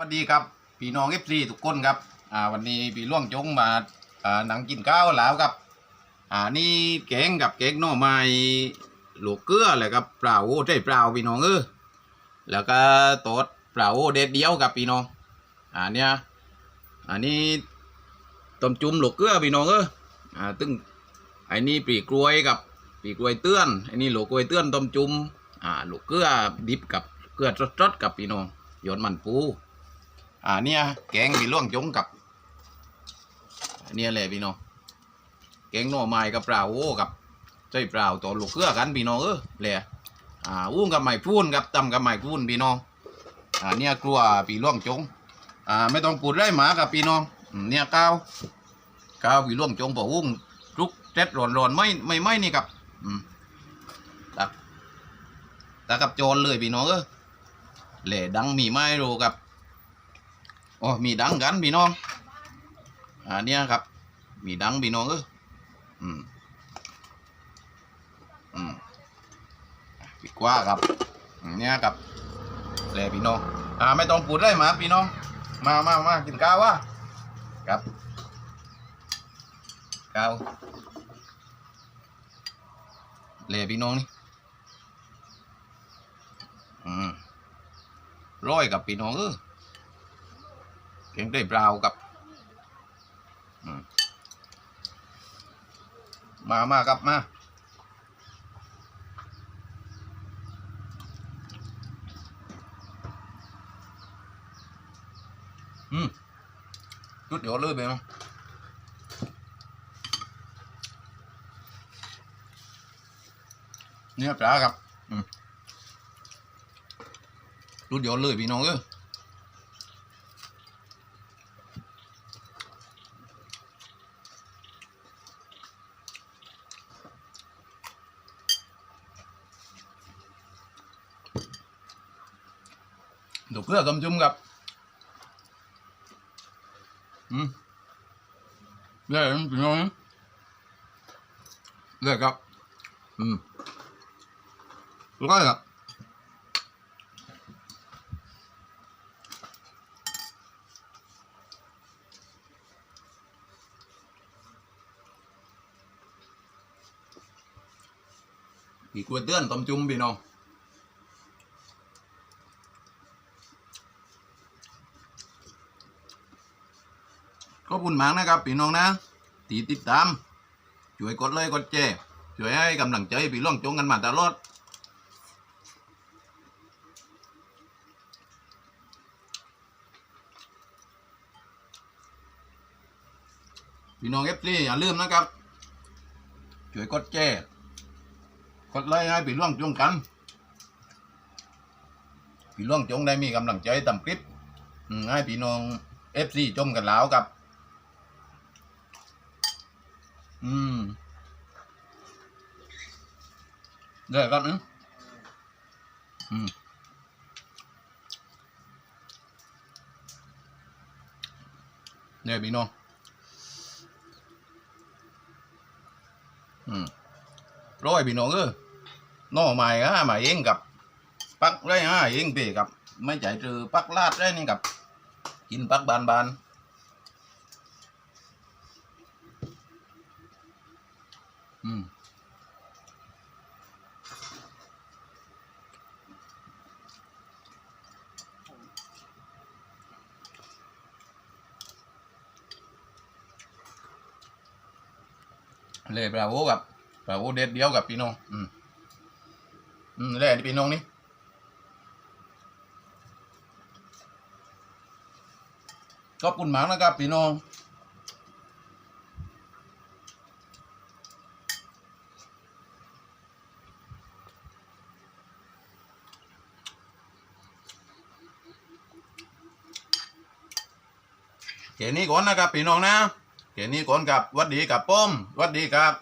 สวัสดีครับพี่น้องเอฟซีทุกคนครับอ่าวันนี้พี่ล่วงจงมาอ่าหนังกินข้าวแล้วครับอ่านี่แกงกับแกงหน่อไม้ลูกเกลือเลยครับเปล่าโอ้ใช่เปล่าพี่น้องเออแล้วก็ตดเปล่าโอ้เด็ดเดียวกับพี่น้องอ่าเนี่ยอันนี้ต้มจุ่มลูกเกลือพี่น้องเอออ่าตึงไอ้นี่ปีกล้วยกับปีกล้วยเตื้อนไอ้นี่ลูกกล้วยเตื้อนต้มจุ่มอ่าลูกเกลือดิบกับเกลือสดๆกับพี่น้องโยนมันปู อ่าเนี่ยแกงมีล่วงจงกับ เนี่ยเลยพี่น้องแกงหน่อไม้กับเปล่าโอ้กับใช่เปล่าตัวลูกเกลือกันพี่น้องเออเลยอ่าอุ้งกับไม้พูนกับตำกับไม้พูนพี่น้องอ่าเนี่ยกลัวปีล่วงจงอ่าไม่ต้องปูดไร่หมากับพี่น้องเนี่ยก้าวก้าวปีล่วงจงพออุ้งลุกเจ็ดร้อนร้อนๆไม่ไม่ไม่นี่กับอืมตักตักกับโจรเลยพี่น้องเออเหล่ดังมีไม้รู้กับ โอ้มีดังกันพี่น้องอ่าเนี่ยครับ มีดังพี่น้องเอออืมอืมพี่กว่าครับเนี่ยครับแลพี่น้องอ่าไม่ต้องพูดได้มาพี่น้อง มามามากินข้าววะครับข้าวแลพี่น้องนี่อืมร้อยกับพี่น้องเออ เก่งได้เปล่ากับมามาครับมาอืมจุดเดี๋ยวเลยไปมั้งเนี่ยปลาครับอืมจุดเดี๋ยวเลยพี่น้องเอ้ย ถูเกลือกำจุ่มครับอืมเรื่อยๆพี่น้องเรื่อยครับ อืมร้อยครับอีกกวเตือนต้มจุ่มพี่น้อง ขอบคุณมากนะครับพี่น้องนะตีติดตาม ช่วยกดเลยกดแชร์ช่วยให้กำลังใจพี่ล่องจงกันมาตลอดพี่น้องเอฟซีอย่าลืมนะครับ ช่วยกดแชร์กดไลค์ให้พี่ล่วงจงกัน พี่ล่วงจงได้มีกำลังใจทำคลิปให้พี่น้องเอฟซีชมกันแล้วครับ อืมได้ครับอืมอืมเนี่ยพี่น้อง อืมร้อยพี่น้องเออน่อไม้ฮะใหมาเองกับ ปักไรฮะเองพี่กับ ไม่ใจจือปักลาดได้นี่กับ กินปักบานบาน เลยปลาโวกับปลาโวเด็ดเดียวกับพี่น้องอืมอืมเลยนี่พี่น้องนี่ขอบคุณมากนะครับพี่น้องแค่นี้ก่อนนะครับพี่น้องนะ แค่นี้ก่อนกับวัดดีกับป้อมวัดดีครับ